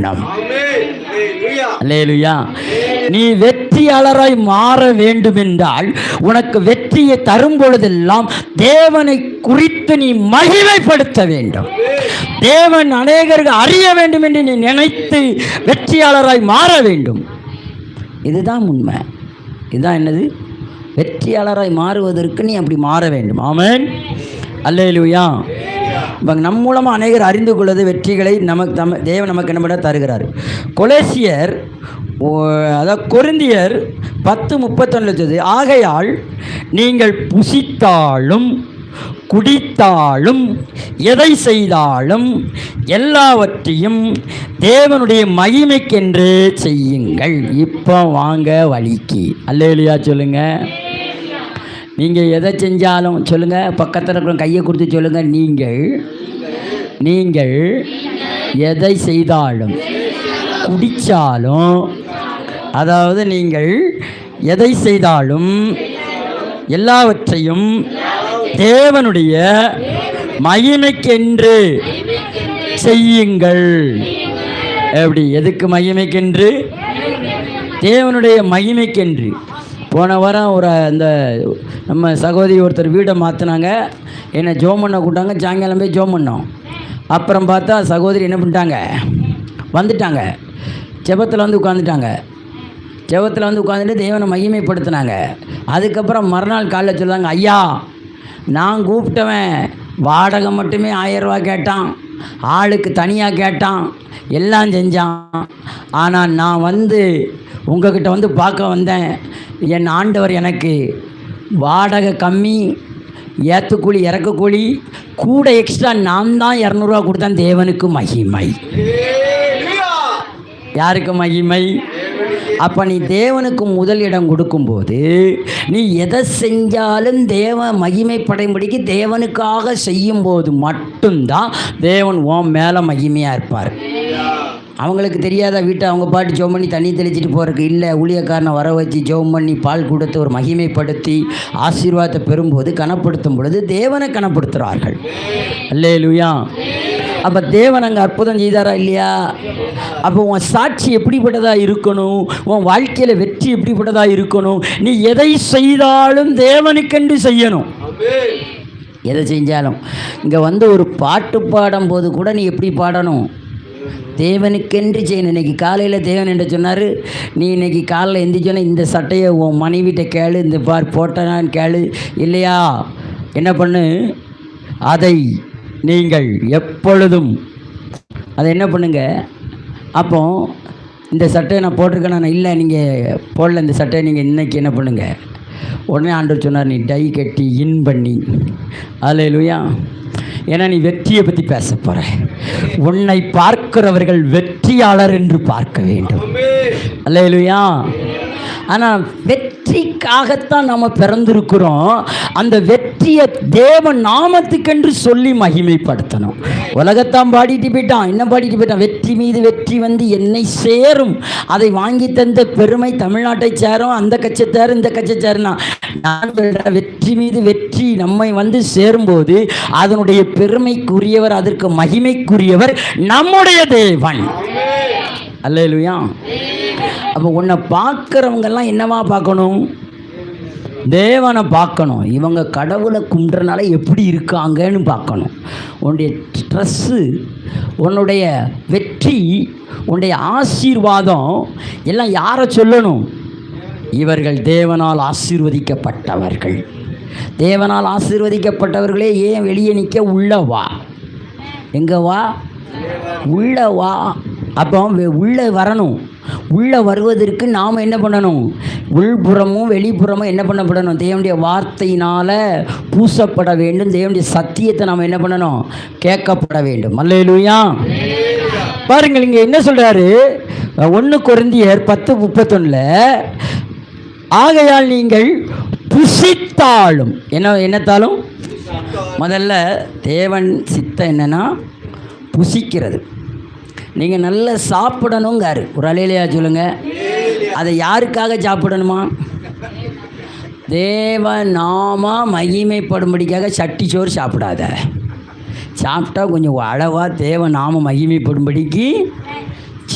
வேண்டும் நீ வெற்றியாளராய் மாற வேண்டும் என்றால் உனக்கு வெற்றியை தரும் பொழுதெல்லாம் தேவனை குறித்து நீ மகிமைப்படுத்த வேண்டும். தேவன் அநேகருக்கு அறிய வேண்டும் என்று நீ நினைத்து வெற்றியாளராய் மாற வேண்டும். இதுதான் உண்மை. இதுதான் என்னது? வெற்றியாளராய் மாறுவதற்கு நீ அப்படி மாற வேண்டும். ஆமென் அல்லேலூயா நம் மூலமாக அநேகர் அறிந்து கொள்வது வெற்றிகளை நமக்கு நம்ம தேவன் நமக்கு என்ன பண்ண தருகிறார். கொலேசியர் ஓ- அதாவது கொருந்தியர் பத்து முப்பத்தொன்னு சொல்லுது ஆகையால் நீங்கள் புசித்தாலும் குடித்தாலும் எதை செய்தாலும் எல்லாவற்றையும் தேவனுடைய மகிமைக்கென்று செய்யுங்கள். இப்போ வாங்க வழிக்கு. அல்லேலியா சொல்லுங்கள் நீங்கள் எதை செஞ்சாலும் சொல்லுங்கள் பக்கத்தில் இருக்கிற கையை கொடுத்து சொல்லுங்கள் நீங்கள் நீங்கள் எதை செய்தாலும் குடித்தாலும் அதாவது நீங்கள் எதை செய்தாலும் எல்லாவற்றையும் தேவனுடைய மகிமைக்கென்று செய்யுங்கள். எப்படி? எதுக்கு மகிமைக்கென்று? தேவனுடைய மகிமைக்கென்று. போன வாரம் ஒரு அந்த நம்ம சகோதரி ஒருத்தர் வீடை மாற்றினாங்க என்னை ஜோம் பண்ண கூட்டாங்க சாயங்காலம் போய் ஜோம் பண்ணோம். அப்புறம் பார்த்தா சகோதரி என்ன பண்ணிட்டாங்க? வந்துட்டாங்க. ஜெபத்தில் வந்து உட்காந்துட்டாங்க ஜெபத்தில் வந்து உட்காந்துட்டு தேவனை மகிமைப்படுத்தினாங்க. அதுக்கப்புறம் மறுநாள் காலைல சொல்லுவாங்க ஐயா நான் கூப்பிட்டவன் வாடகை மட்டுமே ஆயரூவா கேட்டான். ஆளுக்கு தனியாக கேட்டான். எல்லாம் செஞ்சான். ஆனால் நான் வந்து உங்ககிட்ட வந்து பார்க்க வந்தேன். என் ஆண்டவர் எனக்கு வாடகை கம்மி ஏற்றுக்கூலி இறக்கக்கூலி கூட எக்ஸ்ட்ரா நான் தான் இரநூறுவா கொடுத்தேன். தேவனுக்கு மகிமை. யாருக்கு மகிமை? அப்போ நீ தேவனுக்கு முதல் இடம் கொடுக்கும்போது நீ எதை செஞ்சாலும் தேவ மகிமைப்படையும்படிக்கு தேவனுக்காக செய்யும்போது மட்டும்தான் தேவன் ஓம் மேலே மகிமையாக இருப்பார். அவங்களுக்கு தெரியாத வீட்டை அவங்க பாட்டு ஜோம் பண்ணி தண்ணி தெளிச்சிட்டு போகிறதுக்கு இல்லை ஊழியக்காரனை வர வச்சு ஜோம் பண்ணி பால் கொடுத்து ஒரு மகிமைப்படுத்தி ஆசீர்வாதத்தை பெறும்போது கனப்படுத்தும் பொழுது தேவனை கனப்படுத்துகிறார்கள். அல்லேலூயா. அப்போ தேவன் அங்கே அற்புதம் செய்தாரா இல்லையா? அப்போ உன் சாட்சி எப்படிப்பட்டதாக இருக்கணும்? உன் வாழ்க்கையில் வெற்றி எப்படிப்பட்டதாக இருக்கணும்? நீ எதை செய்தாலும் தேவனுக்கென்று செய்யணும். எதை செஞ்சாலும். இங்கே வந்து ஒரு பாட்டு பாடும் போது கூட நீ எப்படி பாடணும்? தேவனுக்கென்று செய்யணும். இன்னைக்கு காலையில் தேவன் என்று சொன்னார் நீ இன்னைக்கு காலையில் எந்திரிச்சோன்னா இந்த சட்டையை உன் மனைவிட்ட கேளு இந்த பார் போட்டனான்னு கேளு. இல்லையா? என்ன பண்ணு? அதை நீங்கள் எப்பொழுதும் அதை என்ன பண்ணுங்க? அப்போ இந்த சட்டையை நான் போட்டிருக்கேன்? நான் இல்லை நீங்கள் போடல இந்த சட்டையை நீங்கள் இன்னைக்கு என்ன பண்ணுங்கள் உடனே ஆண்டவர் சொன்னார் நீ டை கட்டி இன் பண்ணி. அல்லேலூயா ஏன்னா நீ வெற்றியை பற்றி பேச போகிற உன்னை பார்க்கிறவர்கள் வெற்றியாளர் என்று பார்க்க வேண்டும். அல்லேலூயா. ஆனால் வெற்றிக்காகத்தான் நம்ம பிறந்திருக்கிறோம். அந்த வெற்றியை தேவ நாமத்துக்கென்று சொல்லி மகிமைப்படுத்தணும். உலகத்தான் பாடிட்டு போயிட்டான். என்ன பாடிட்டு போயிட்டான். வெற்றி மீது வெற்றி வந்து என்னை சேரும். அதை வாங்கி தந்த பெருமை தமிழ்நாட்டை சேரும். அந்த கட்சத்தார் இந்த கட்சி நான் வெற்றி மீது வெற்றி நம்மை வந்து சேரும்போது அதனுடைய பெருமைக்குரியவர் அதற்கு மகிமைக்குரியவர் நம்முடைய தேவன். அல்ல இல்லையா அப்போ உன்னை பார்க்குறவங்கெல்லாம் என்னவா பார்க்கணும்? தேவனை பார்க்கணும். இவங்க கடவுளை கும்பிட்றனால எப்படி இருக்காங்கன்னு பார்க்கணும். உன்னுடைய ஸ்ட்ரெஸ்ஸு உன்னுடைய வெற்றி உன்னுடைய ஆசீர்வாதம் எல்லாம் யாரை சொல்லணும்? இவர்கள் தேவனால் ஆசீர்வதிக்கப்பட்டவர்கள். தேவனால் ஆசீர்வதிக்கப்பட்டவர்களே ஏன் வெளியே நிற்க? உள்ளவா எங்கே வா? உள்ளவா அப்போ உள்ளே வரணும். உள்ளே வருவதற்கு நாம் என்ன பண்ணணும்? உள்புறமும் வெளிப்புறமும் என்ன பண்ணப்படணும்? தேவனுடைய வார்த்தையினால் பூசப்பட வேண்டும். தேவனுடைய சத்தியத்தை நாம் என்ன பண்ணணும்? கேட்கப்பட வேண்டும். அல்லையிலுயா பாருங்கள் இங்கே என்ன சொல்கிறாரு ஒன்று குறைந்தியர் பத்து முப்பத்தொன்னில் ஆகையால் நீங்கள் புசித்தாலும் என்ன என்னத்தாலும்? முதல்ல தேவன் சித்தம் என்னன்னா புசிக்கிறது. நீங்கள் நல்லா சாப்பிடணுங்காரு. ஒரு அலையிலையா சொல்லுங்க. அதை யாருக்காக சாப்பிடணுமா? தேவ நாம மகிமைப்படும்படிக்காக சட்டி சோறு சாப்பிடாத. சாப்பிட்டா கொஞ்சம் அளவாக தேவ நாம மகிமைப்படும்படிக்கு